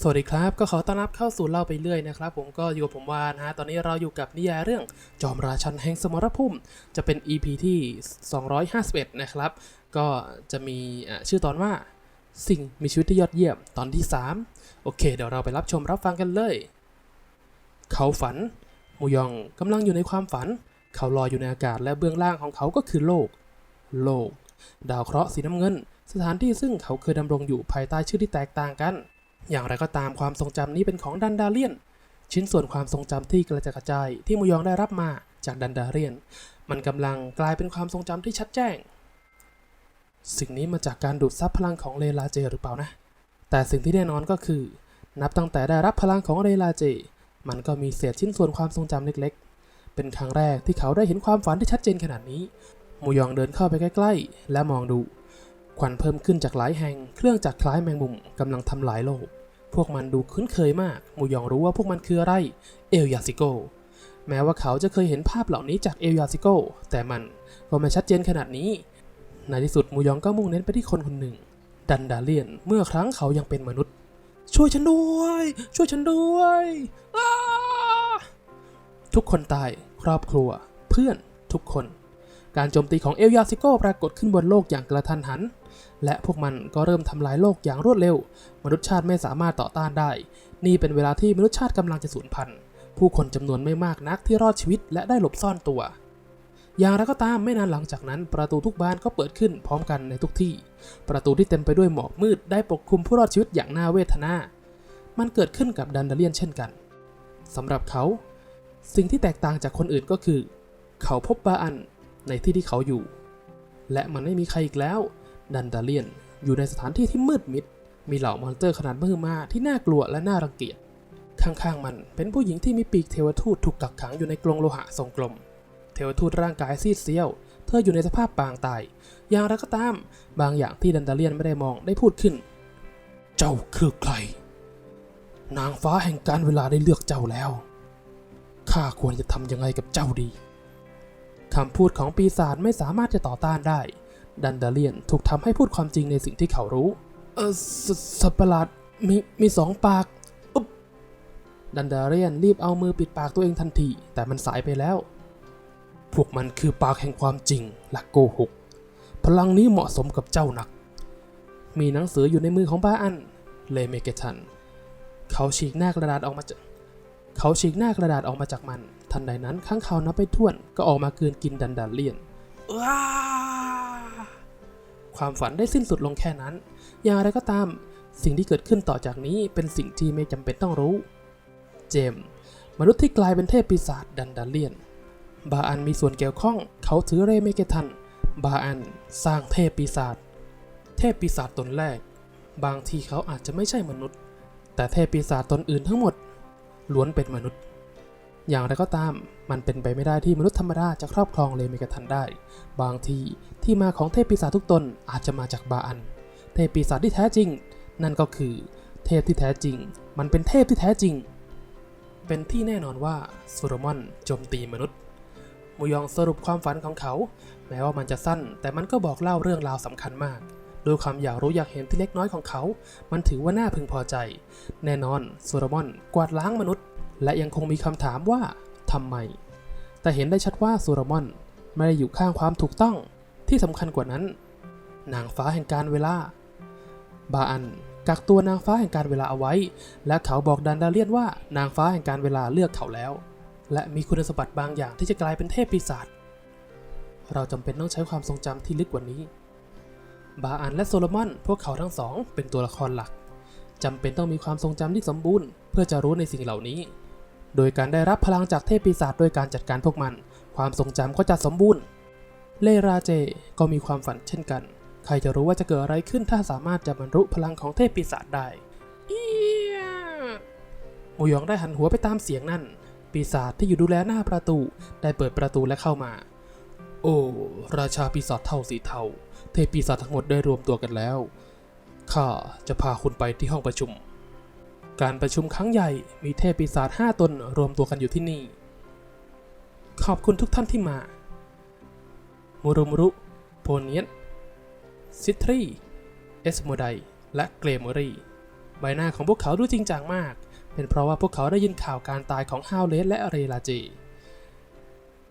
สวัสดีครับ ก็ขอต้อนรับเข้าสู่เล่าไปเรื่อยนะครับ ผมก็อยู่กับผมวานฮะตอนนี้เราอยู่กับนิยายเรื่องจอมราชันแห่งสมรภูมิ จะเป็น EP ที่ 251 นะครับ ก็จะมีชื่อตอนว่าสิ่งมีชีวิตที่ยอดเยี่ยมตอนที่ 3 โอเค เดี๋ยวเราไปรับชมรับฟังกันเลย เขาฝันมูยองกำลังอยู่ในความฝัน เขาลอยอยู่ในอากาศและเบื้องล่างของเขาก็คือโลก โลก ดาวเคราะห์สีน้ำเงิน สถานที่ซึ่งเขาเคยดำรงอยู่ภายใต้ชื่อที่แตกต่างกัน อย่างไรก็ตามความทรงจำนี้เป็นของดันดาเลียน ชิ้นส่วนความทรงจำที่กระจัดกระจายที่มูยองได้รับมาจากดันดาเลียน มันกำลังกลายเป็นความทรงจำที่ชัดแจ้ง สิ่งนี้มาจากการดูดซับพลังของเลลาเจหรือเปล่านะ แต่สิ่งที่แน่นอนก็คือ นับตั้งแต่ได้รับพลังของเลลาเจ มันก็มีเศษชิ้นส่วนความทรงจำเล็กๆ เป็นครั้งแรกที่เขาได้เห็นความฝันที่ชัดเจนขนาดนี้มูยองเดินเข้าไปใกล้ๆ และมองดูควันเพิ่มขึ้นจากหลายแห่ง เครื่องจักรคล้ายแมงมุมกำลังทำลายโลก พวกมันดูคุ้นเคยมาก มูยองรู้ว่าพวกมันคืออะไร เอลยาซิโก แม้ว่าเขาจะเคยเห็นภาพเหล่านี้จากเอลยาซิโก แต่มันก็ไม่ชัดเจนขนาดนี้ ในที่สุดมูยองก็มุ่งเน้นไปที่คนคนหนึ่ง ดันดาเลียน เมื่อครั้งเขายังเป็นมนุษย์ ช่วยฉันด้วย ช่วยฉันด้วยทุกคนตาย ครอบครัว เพื่อน ทุกคน การโจมตีของเอลยาซิโกปรากฏขึ้นบนโลกอย่างกระทันหัน และพวกมันก็เริ่มทำลายโลกอย่างรวดเร็ว มนุษยชาติไม่สามารถต่อต้านได้ นี่เป็นเวลาที่มนุษยชาติกำลังจะสูญพันธุ์ ผู้คนจำนวนไม่มากนักที่รอดชีวิตและได้หลบซ่อนตัว อย่างไรก็ตามไม่นานหลังจากนั้น ประตูทุกบานก็เปิดขึ้นพร้อมกันในทุกที่ ประตูที่เต็มไปด้วยหมอกมืดได้ปกคลุมผู้รอดชีวิตอย่างน่าเวทนา มันเกิดขึ้นกับดันดาเลียนเช่นกันสำหรับเขา สิ่งที่แตกต่างจากคนอื่นก็คือ เขาพบบาอัน ในที่ที่เขาอยู่ และมันไม่มีใครอีกแล้ว ดันดาเลียนอยู่ในสถานที่ที่มืดมิด มีเหล่ามอนสเตอร์ขนาดมือมาที่น่ากลัวและน่ารังเกียจ ข้างๆมันเป็นผู้หญิงที่มีปีกเทวทูตถูกกักขังอยู่ในกรงโลหะทรงกลม เทวทูตร่างกายซีดเซียว เธออยู่ในสภาพปางตาย อย่างไรก็ตาม บางอย่างที่ดันดาเลียนไม่ได้มองได้พูดขึ้น เจ้าคือใคร นางฟ้าแห่งการเวลาได้เลือกเจ้าแล้ว ข้าควรจะทำยังไงกับเจ้าดี คำพูดของปีศาจไม่สามารถจะต่อต้านได้ ดันเดเลียนถูกทำให้พูดความจริงในสิ่งที่เขารู้ เออสสัตว์ประหลาดมีมีสองปากอุ๊บดันเดเลียนรีบเอามือปิดปากตัวเองทันที แต่มันสายไปแล้ว พวกมันคือปากแห่งความจริงและโกหก พลังนี้เหมาะสมกับเจ้านัก มีหนังสืออยู่ในมือของบ้าอันเลเมเกทัน เขาฉีกหน้ากระดาษออกมาจาก เขาฉีกหน้ากระดาษออกมาจากมัน ทันใดนั้นข้างเขานับไปท่วนก็ออกมาเกินกินดันดาเลียน ความฝันได้สิ้นสุดลงแค่นั้น อย่างไรก็ตาม สิ่งที่เกิดขึ้นต่อจากนี้เป็นสิ่งที่ไม่จำเป็นต้องรู้ เจมส์มนุษย์ที่กลายเป็นเทพปีศาจดันดาเลียน บาอันมีส่วนเกี่ยวข้อง เขาถือเรเมเกทัน บาอันสร้างเทพปีศาจ เทพปีศาจตนแรก บางทีเขาอาจจะไม่ใช่มนุษย์ แต่เทพปีศาจตนอื่นทั้งหมด ล้วนเป็นมนุษย์ อย่างไรก็ตาม มันเป็นไปไม่ได้ที่มนุษย์ธรรมดาจะครอบครองเลเมกทันได้ บางทีที่มาของเทพปีศาจทุกตนอาจจะมาจากบาอัน เทพปีศาจที่แท้จริง นั่นก็คือ เทพที่แท้จริง มันเป็นเทพที่แท้จริง เป็นที่แน่นอนว่าโซโลมอนโจมตีมนุษย์มูยองสรุปความฝันของเขา แม้ว่ามันจะสั้น แต่มันก็บอกเล่าเรื่องราวสำคัญมาก ด้วยความอยากรู้อยากเห็นที่เล็กน้อยของเขา มันถือว่าน่าพึงพอใจ แน่นอนโซโลมอนกวาดล้างมนุษย์ และยังคงมีคำถามว่าทำไม แต่เห็นได้ชัดว่าโซโลมอนไม่ได้อยู่ข้างความถูกต้อง ที่สำคัญกว่านั้น นางฟ้าแห่งการเวลา บาอันกักตัวนางฟ้าแห่งการเวลาเอาไว้ และเขาบอกดันดาเลียนว่านางฟ้าแห่งการเวลาเลือกเขาแล้ว และมีคุณสมบัติบางอย่างที่จะกลายเป็นเทพปีศาจเราจำเป็นต้องใช้ความทรงจำที่ลึกกว่านี้ บาอันและโซโลมอน พวกเขาทั้งสอง เป็นตัวละครหลักจำเป็นต้องมีความทรงจำที่สมบูรณ์ เพื่อจะรู้ในสิ่งเหล่านี้ โดยการได้รับพลังจากเทพปีศาจโดยการจัดการพวกมัน ความทรงจำก็จะสมบูรณ์ เลราเจก็มีความฝันเช่นกัน ใครจะรู้ว่าจะเกิดอะไรขึ้นถ้าสามารถจะบรรลุพลังของเทพปีศาจได้เอี๊ยหมูยองได้หันหัวไปตามเสียงนั่น ปีศาจที่อยู่ดูแลหน้าประตู ได้เปิดประตูและเข้ามา โอ้ ราชาปีศาจเท่าสีเทาเทพปีศาจทั้งหมดได้รวมตัวกันแล้ว ข้าจะพาคุณไปที่ห้องประชุม การประชุมครั้งใหญ่มีเทพปีศาจห้าตนรวมตัวกันอยู่ที่นี่ ขอบคุณทุกท่านที่มามูรุมรุ โพเนียนซิทรี เอสโมได และเกรมอรีใบหน้าของพวกเขาดูจริงจังมาก เป็นเพราะว่าพวกเขาได้ยินข่าวการตายของฮาวเลสและเรลาเจ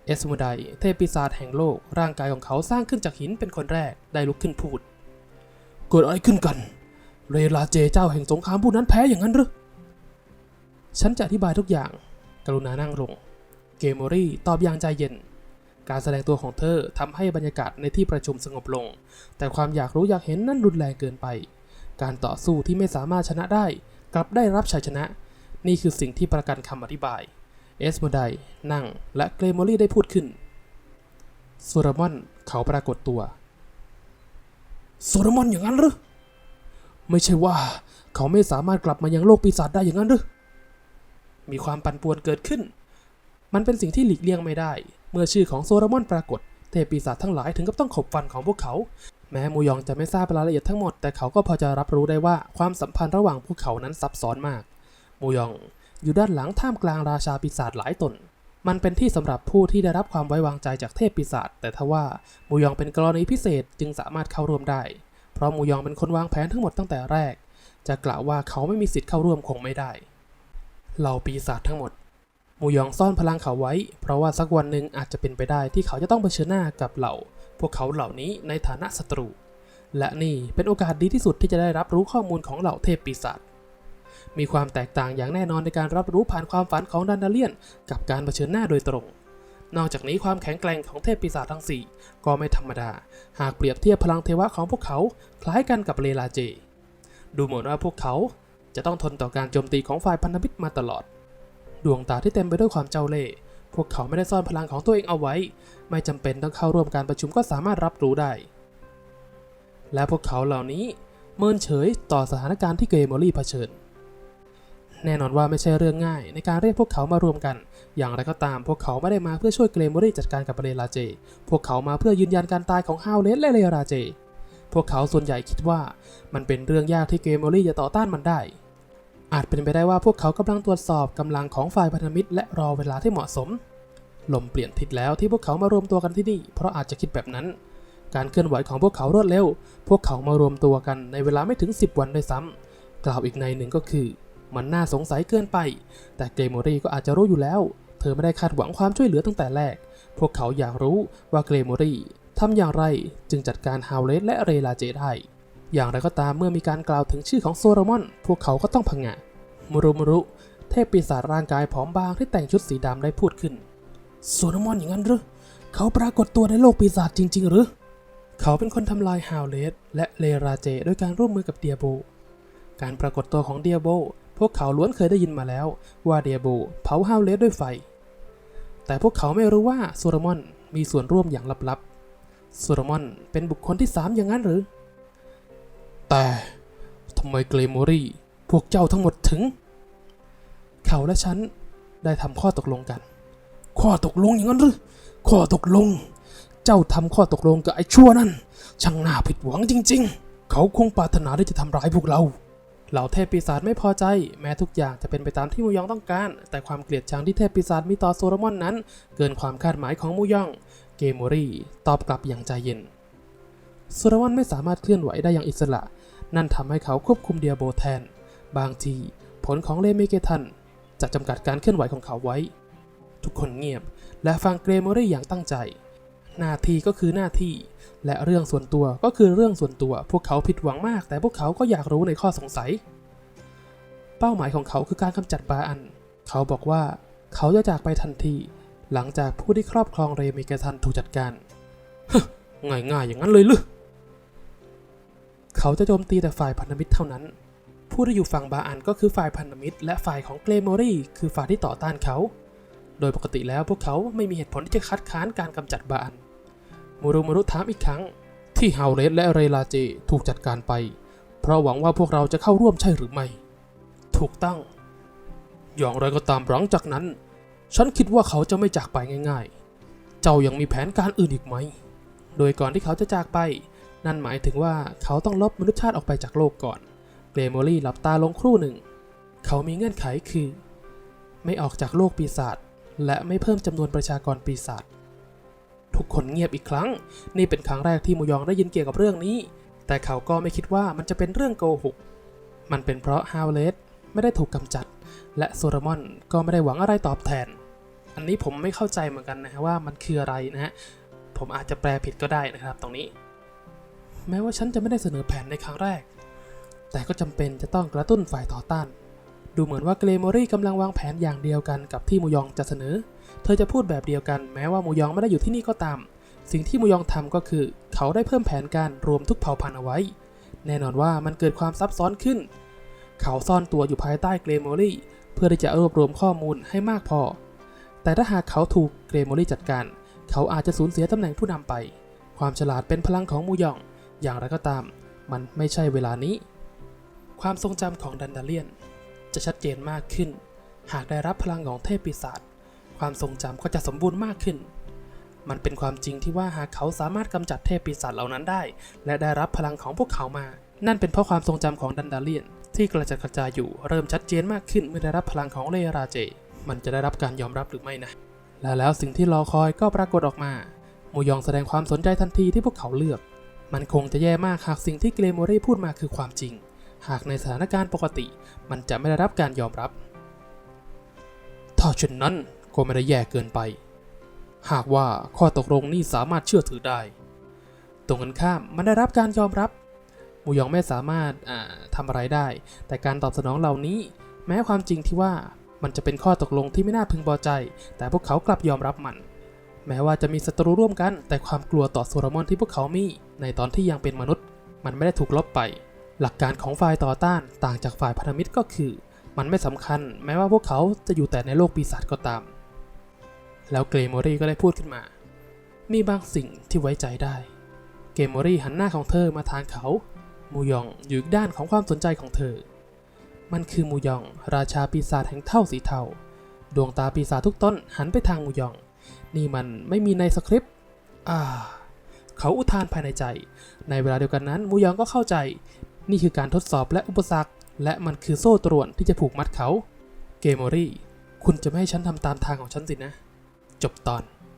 เอสมุไดเทพปีศาจแห่งโลก ร่างกายของเขาสร้างขึ้นจากหินเป็นคนแรกได้ลุกขึ้นพูด เกิดอะไรขึ้นกัน เรลาเจเจ้าแห่งสงครามผู้นั้นแพ้อย่างนั้นหรือฉันจะอธิบายทุกอย่าง กรุณานั่งลง เกมโมรี่ตอบอย่างใจเย็น การแสดงตัวของเธอทำให้บรรยากาศในที่ประชุมสงบลง แต่ความอยากรู้อยากเห็นนั้นรุนแรงเกินไป การต่อสู้ที่ไม่สามารถชนะได้ กลับได้รับชัยชนะ นี่คือสิ่งที่ประกันคำอธิบาย เอสโมไดนั่ง และเกรโมลี่ได้พูดขึ้นโซรามอนเขาปรากฏตัวโซรามอนอย่างนั้นหรือไม่ใช่ว่าเขาไม่สามารถกลับมายังโลกปีศาจได้อย่างนั้นหรือมีความปั่นป่วนเกิดขึ้น มันเป็นสิ่งที่หลีกเลี่ยงไม่ได้ เมื่อชื่อของโซรามอนปรากฏ เทพปีศาจทั้งหลายถึงกับต้องขบฟันของพวกเขา แม้มูยองจะไม่ทราบรายละเอียดทั้งหมด แต่เขาก็พอจะรับรู้ได้ว่าความสัมพันธ์ระหว่างพวกเขานั้นซับซ้อนมาก มูยอง อยู่ด้านหลังท่ามกลางราชาปีศาจหลายตน มันเป็นที่สำหรับผู้ที่ได้รับความไว้วางใจจากเทพปีศาจ แต่ทว่ามูยองเป็นกรณีพิเศษจึงสามารถเข้าร่วมได้ เพราะมูยองเป็นคนวางแผนทั้งหมดตั้งแต่แรก จะกล่าวว่าเขาไม่มีสิทธิ์เข้าร่วมคงไม่ได้ เหล่าปีศาจทั้งหมด มูยองซ่อนพลังเขาไว้ เพราะว่าสักวันหนึ่งอาจจะเป็นไปได้ที่เขาจะต้องเผชิญหน้ากับเหล่า พวกเขาเหล่านี้ในฐานะศัตรู และนี่เป็นโอกาสดีที่สุดที่จะได้รับรู้ข้อมูลของเหล่าเทพปีศาจ มีความแตกต่างอย่างแน่นอนในการรับรู้ผ่านความฝันของดันดาเลียน กับการเผชิญหน้าโดยตรง นอกจากนี้ความแข็งแกร่งของเทพปีศาจทั้ง 4 ก็ไม่ธรรมดา หากเปรียบเทียบพลังเทวะของพวกเขาคล้ายกันกับเลลาเจ ดูเหมือนว่าพวกเขาจะต้องทนต่อการโจมตีของฝ่ายพันธมิตรมาตลอด ดวงตาที่เต็มไปด้วยความเจ้าเล่ห์พวกเขาไม่ได้ซ่อนพลังของตัวเองเอาไว้ ไม่จำเป็นต้องเข้าร่วมการประชุมก็สามารถรับรู้ได้ และพวกเขาเหล่านี้เมินเฉยต่อสถานการณ์ที่เกรมอรี่เผชิญ แน่นอนว่าไม่ใช่เรื่องง่าย ในการเรียกพวกเขามารวมกัน อย่างไรก็ตามพวกเขาไม่ได้มาเพื่อช่วยเกรมอรี่จัดการกับเรลาเจ พวกเขามาเพื่อยืนยันการตายของฮาวเลสและเรลาเจ พวกเขาส่วนใหญ่คิดว่า มันเป็นเรื่องยากที่เกรมอรี่จะต่อต้านมันได้ อาจเป็นไปได้ว่าพวกเขากำลังตรวจสอบกำลังของฝ่ายพันธมิตร และรอเวลาที่เหมาะสม ลมเปลี่ยนทิศแล้วที่พวกเขามารวมตัวกันที่นี่ เพราะอาจจะคิดแบบนั้น การเคลื่อนไหวของพวกเขารวดเร็ว พวกเขามารวมตัวกันในเวลาไม่ถึง 10 วันด้วยซ้ำกล่าวอีกในหนึ่งก็คือ มันน่าสงสัยเกินไป แต่เกรโมรีก็อาจจะรู้อยู่แล้ว เธอไม่ได้คาดหวังความช่วยเหลือตั้งแต่แรก พวกเขาอยากรู้ว่าเกรโมรีทำอย่างไรจึงจัดการฮาวเลสและเรลาเจได้ อย่างไรก็ตามเมื่อมีการกล่าวถึงชื่อของโซโรมอน พวกเขาก็ต้องพังงะมุรุมุรุ เทพปีศาจร่างกายผอมบางที่แต่งชุดสีดำได้พูดขึ้น โซโรมอนอย่างนั้นหรือเขาปรากฏตัวในโลกปีศาจจริง ๆ หรือ เขาเป็นคนทำลายฮาวเลสและเลราเจ ด้วยการร่วมมือกับเดียโบ การปรากฏตัวของเดียโบ พวกเขาล้วนเคยได้ยินมาแล้ว ว่าเดียโบเผาฮาวเลสด้วยไฟ แต่พวกเขาไม่รู้ว่าโซโรมอนมีส่วนร่วมอย่างลับๆโซโรมอนเป็นบุคคลที่สามอย่างนั้นหรือ แต่ทำไมเกรโมรี่พวกเจ้าทั้งหมดถึง เขาและฉันได้ทำข้อตกลงกัน ข้อตกลงอย่างนั้นหรือข้อตกลง เจ้าทำข้อตกลงกับไอ้ชั่วนั่นช่างน่าผิดหวังจริง ๆ เขาคงปรารถนาที่จะทำร้ายพวกเรา เหล่าเทพปีศาจไม่พอใจ แม้ทุกอย่างจะเป็นไปตามที่มูยองต้องการ แต่ความเกลียดชังที่เทพปีศาจมีต่อโซโลมอนนั้น เกินความคาดหมายของมูยอง เกมโมรี่ตอบกลับอย่างใจเย็นโซโลมอนไม่สามารถเคลื่อนไหวได้อย่างอิสระ นั่นทำให้เขาควบคุมเดียโบแทน บางที ผลของเลเมเกทันจะจำกัดการเคลื่อนไหวของเขาไว้ ทุกคนเงียบและฟังเกรโมรี่อย่างตั้งใจ หน้าที่ก็คือหน้าที่ และเรื่องส่วนตัวก็คือเรื่องส่วนตัว พวกเขาผิดหวังมาก แต่พวกเขาก็อยากรู้ในข้อสงสัย เป้าหมายของเขาคือการกำจัดบาอัน เขาบอกว่าเขาจะจากไปทันที หลังจากผู้ที่ครอบครองเรเมเกทันถูกจัดการง่ายๆอย่างนั้นเลยหรือเขาจะโจมตีแต่ฝ่ายพันธมิตรเท่านั้น ผู้ที่อยู่ฝั่งบาอันก็คือฝ่ายพันธมิตร และฝ่ายของเกรโมรี่คือฝ่ายที่ต่อต้านเขา โดยปกติแล้วพวกเขาไม่มีเหตุผลที่จะคัดค้านการกำจัดบาอันมูรุมูรุถามอีกครั้ง ที่ฮาวเลสและเรลาเจถูกจัดการไป เพราะหวังว่าพวกเราจะเข้าร่วมใช่หรือไม่ ถูกต้อง อย่างไรก็ตามหลังจากนั้น ฉันคิดว่าเขาจะไม่จากไปง่าย ๆ เจ้ายังมีแผนการอื่นอีกไหม โดยก่อนที่เขาจะจากไป นั่นหมายถึงว่าเขาต้องลบมนุษยชาติออกไปจากโลกก่อนเกรโมลี่หลับตาลงครู่หนึ่ง เขามีเงื่อนไขคือ ไม่ออกจากโลกปีศาจ และไม่เพิ่มจำนวนประชากรปีศาจทุกคนเงียบอีกครั้ง นี่เป็นครั้งแรกที่มูยองได้ยินเกี่ยวกับเรื่องนี้ แต่เขาก็ไม่คิดว่ามันจะเป็นเรื่องโกหก มันเป็นเพราะฮาวเลสไม่ได้ถูกกำจัด และโซรามอนก็ไม่ได้หวังอะไรตอบแทน อันนี้ผมไม่เข้าใจเหมือนกันนะฮะว่ามันคืออะไรนะฮะ ผมอาจจะแปลผิดก็ได้นะครับตรงนี้ แม้ว่าฉันจะไม่ได้เสนอแผนในครั้งแรก แต่ก็จำเป็นจะต้องกระตุ้นฝ่ายต่อต้าน ดูเหมือนว่าเกรโมรี่กำลังวางแผนอย่างเดียวกันกับที่มูยองจะเสนอ เธอจะพูดแบบเดียวกันแม้ว่ามูยองไม่ได้อยู่ที่นี่ก็ตาม สิ่งที่มูยองทำก็คือ เขาได้เพิ่มแผนการรวมทุกเผ่าพันธุ์เอาไว้ แน่นอนว่ามันเกิดความซับซ้อนขึ้น เขาซ่อนตัวอยู่ภายใต้เกรโมรี่เพื่อที่จะรวบรวมข้อมูลให้มากพอ แต่ถ้าหากเขาถูกเกรโมรี่จัดการ เขาอาจจะสูญเสียตำแหน่งผู้นำไป ความฉลาดเป็นพลังของมูยอง อย่างไรก็ตาม มันไม่ใช่เวลานี้ ความทรงจำของดันดาเลียน จะชัดเจนมากขึ้น หากได้รับพลังของเทพปีศาจความทรงจำก็จะสมบูรณ์มากขึ้น มันเป็นความจริงที่ว่าหากเขาสามารถกำจัดเทพปีศาจเหล่านั้นได้ และได้รับพลังของพวกเขามา นั่นเป็นเพราะความทรงจำของดันดาเลียน ที่กระจัดกระจายอยู่เริ่มชัดเจนมากขึ้นเมื่อได้รับพลังของเลราเจ มันจะได้รับการยอมรับหรือไม่นะ และแล้วสิ่งที่รอคอยก็ปรากฏออกมามูยองแสดงความสนใจทันทีที่พวกเขาเลือก มันคงจะแย่มากหากสิ่งที่เกรโมรี่พูดมาคือความจริง หากในสถานการณ์ปกติมันจะไม่ได้รับการยอมรับ ถ้าเช่นนั้นก็ไม่ได้แย่เกินไป หากว่าข้อตกลงนี้สามารถเชื่อถือได้ ตรงกันข้ามมันได้รับการยอมรับมูยองไม่สามารถอ่าทำอะไรได้ แต่การตอบสนองเหล่านี้ แม้ความจริงที่ว่ามันจะเป็นข้อตกลงที่ไม่น่าพึงพอใจ แต่พวกเขากลับยอมรับมัน แม้ว่าจะมีศัตรูร่วมกัน แต่ความกลัวต่อโซรามอนที่พวกเขามีในตอนที่ยังเป็นมนุษย์ มันไม่ได้ถูกลบไป หลักการของฝ่ายต่อต้านต่างจากฝ่ายพันธมิตรก็คือ มันไม่สำคัญแม้ว่าพวกเขาจะอยู่แต่ในโลกปีศาจก็ตาม แล้วเกรโมรี่ก็ได้พูดขึ้นมา มีบางสิ่งที่ไว้ใจได้ เกรโมรี่หันหน้าของเธอมาทางเขามูยองอยู่อีกด้านของความสนใจของเธอ มันคือมูยอง ราชาปีศาจแห่งเท่าสีเทาดวงตาปีศาจทุกต้นหันไปทางมูยอง นี่มันไม่มีในสคริปต์อ่าเขาอุทานภายในใจ ในเวลาเดียวกันนั้นมูยองก็เข้าใจ นี่คือการทดสอบและอุปสรรค และมันคือโซ่ตรวนที่จะผูกมัดเขา เกมอรี่ คุณจะไม่ให้ฉันทำตามทางของฉันสินะ จบตอน